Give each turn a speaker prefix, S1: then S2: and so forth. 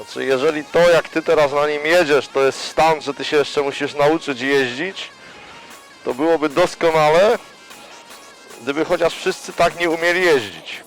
S1: Znaczy, jeżeli to, jak ty teraz na nim jedziesz, to jest stan, że ty się jeszcze musisz nauczyć jeździć, to byłoby doskonale, gdyby chociaż wszyscy tak nie umieli jeździć.